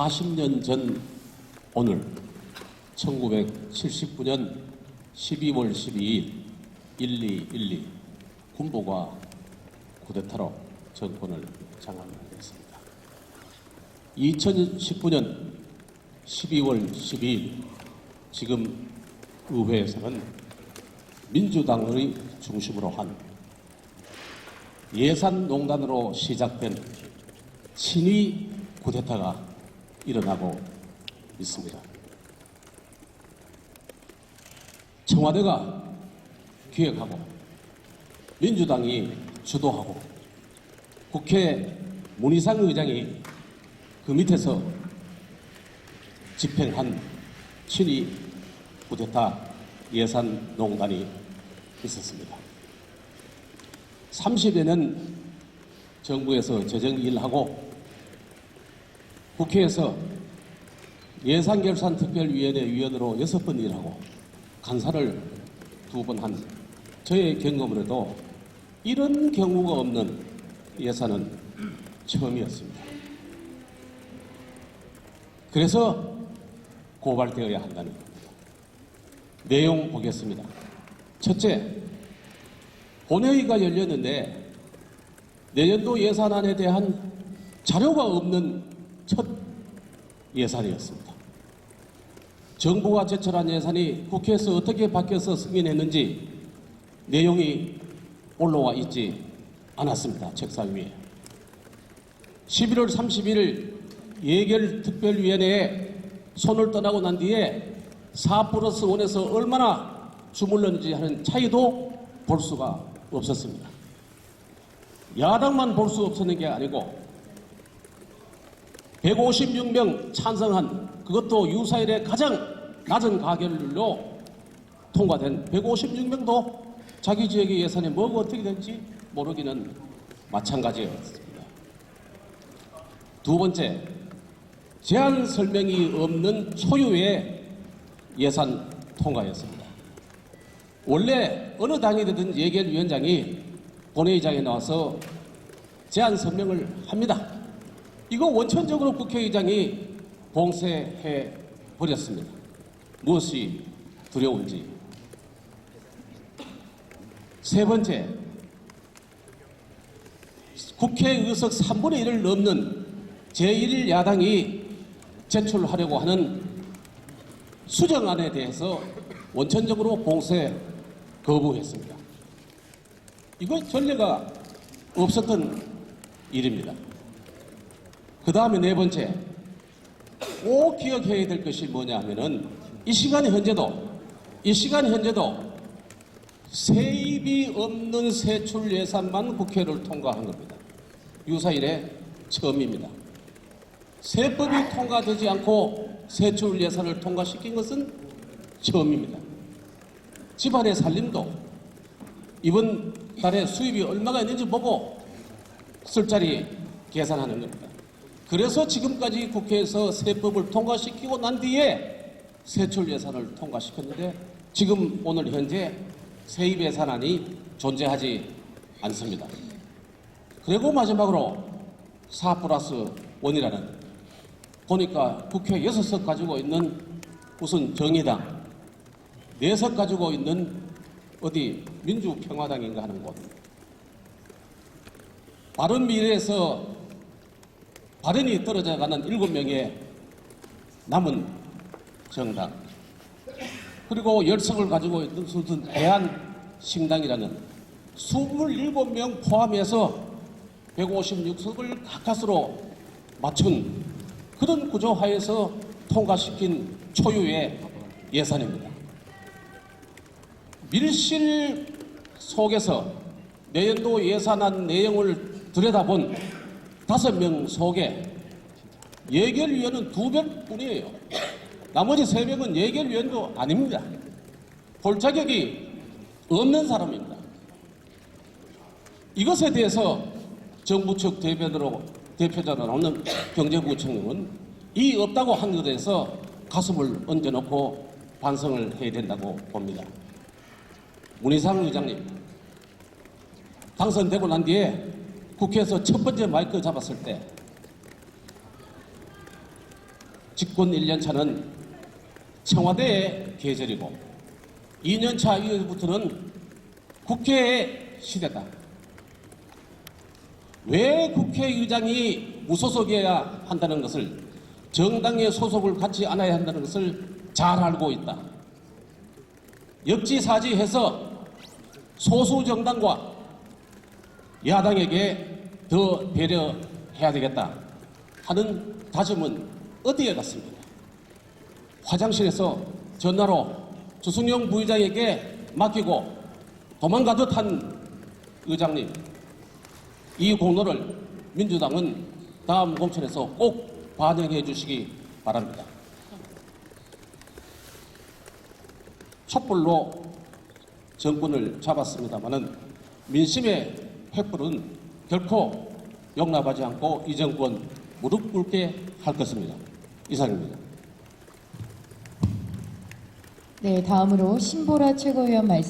40년 전 오늘 1979년 12월 12일 1212 군부가 쿠데타로 정권을 장악했습니다. 2019년 12월 12일 지금 의회에서는 민주당의 중심으로 한 예산농단으로 시작된 친위 쿠데타가 일어나고 있습니다. 청와대가 기획하고 민주당이 주도하고 국회 문희상 의장이 그 밑에서 집행한 친위 쿠데타 예산 농단이 있었습니다. 30여년 정부에서 재정 일하고 국회에서 예산결산특별위원회 위원으로 여섯 번 일하고 간사를 두 번 한 저의 경험으로도 이런 경우가 없는 예산은 처음이었습니다. 그래서 고발되어야 한다는 겁니다. 내용 보겠습니다. 첫째, 본회의가 열렸는데 내년도 예산안에 대한 자료가 없는 첫 예산이었습니다. 정부가 제출한 예산이 국회에서 어떻게 바뀌어서 승인했는지 내용이 올라와 있지 않았습니다. 책상 위에. 11월 30일 예결특별위원회에 손을 떠나고 난 뒤에 4 플러스 1에서 얼마나 주물렀는지 하는 차이도 볼 수가 없었습니다. 야당만 볼 수 없었는 게 아니고 156명 찬성한 그것도 유사일의 가장 낮은 가결률로 통과된 156명도 자기 지역의 예산이 뭐가 어떻게 될지 모르기는 마찬가지였습니다. 두 번째, 제한 설명이 없는 초유의 예산 통과였습니다. 원래 어느 당이든 예결위원장이 본회의장에 나와서 제안 설명을 합니다. 이거 원천적으로 국회의장이 봉쇄해 버렸습니다. 무엇이 두려운지. 세 번째, 국회 의석 3분의 1을 넘는 제1야당이 제출하려고 하는 수정안에 대해서 원천적으로 봉쇄 거부했습니다. 이거 전례가 없었던 일입니다. 그 다음에 네 번째, 꼭 기억해야 될 것이 뭐냐 하면은 이 시간 현재도, 이 시간 현재도 세입이 없는 세출 예산만 국회를 통과한 겁니다. 유사일에 처음입니다. 세법이 통과되지 않고 세출 예산을 통과시킨 것은 처음입니다. 집안의 살림도 이번 달에 수입이 얼마가 있는지 보고 술자리 계산하는 겁니다. 그래서 지금까지 국회에서 세법을 통과시키고 난 뒤에 세출 예산을 통과시켰는데 지금 오늘 현재 세입 예산안이 존재하지 않습니다. 그리고 마지막으로 4 플러스 1이라는 보니까 국회 6석 가지고 있는 무슨 정의당 4석 가지고 있는 어디 민주평화당인가 하는 곳 바른미래에서 발언이 떨어져 가는 7명의 남은 정당 그리고 열석을 가지고 있는 무슨 대한신당이라는 27명 포함해서 156석을 가까스로 맞춘 그런 구조 하에서 통과시킨 초유의 예산입니다. 밀실 속에서 내년도 예산안 내용을 들여다본 다섯 명 속에 예결위원은 두 명뿐이에요. 나머지 세 명은 예결위원도 아닙니다. 볼 자격이 없는 사람입니다. 이것에 대해서 정부 측 대변으로 대표자로 나오는 경제부총리는 이 없다고 한 것에 대해서 가슴을 얹어놓고 반성을 해야 된다고 봅니다. 문희상 의장님 당선되고 난 뒤에 국회에서 첫 번째 마이크 잡았을 때 집권 1년 차는 청와대의 계절이고 2년 차 이후부터는 국회의 시대다. 왜 국회의장이 무소속이어야 한다는 것을 정당의 소속을 갖지 않아야 한다는 것을 잘 알고 있다. 역지사지해서 소수 정당과 야당에게 더 배려해야 되겠다 하는 다짐은 어디에 갔습니까? 화장실에서 전화로 주승용 부의장에게 맡기고 도망가듯 한 의장님 이 공로를 민주당은 다음 공천에서 꼭 반영해 주시기 바랍니다. 촛불로 정권을 잡았습니다마는 민심의 횃불은 결코 용납하지 않고 이 정권 무릎 꿇게 할 것입니다. 이상입니다. 네, 다음으로 신보라 최고위원 말씀.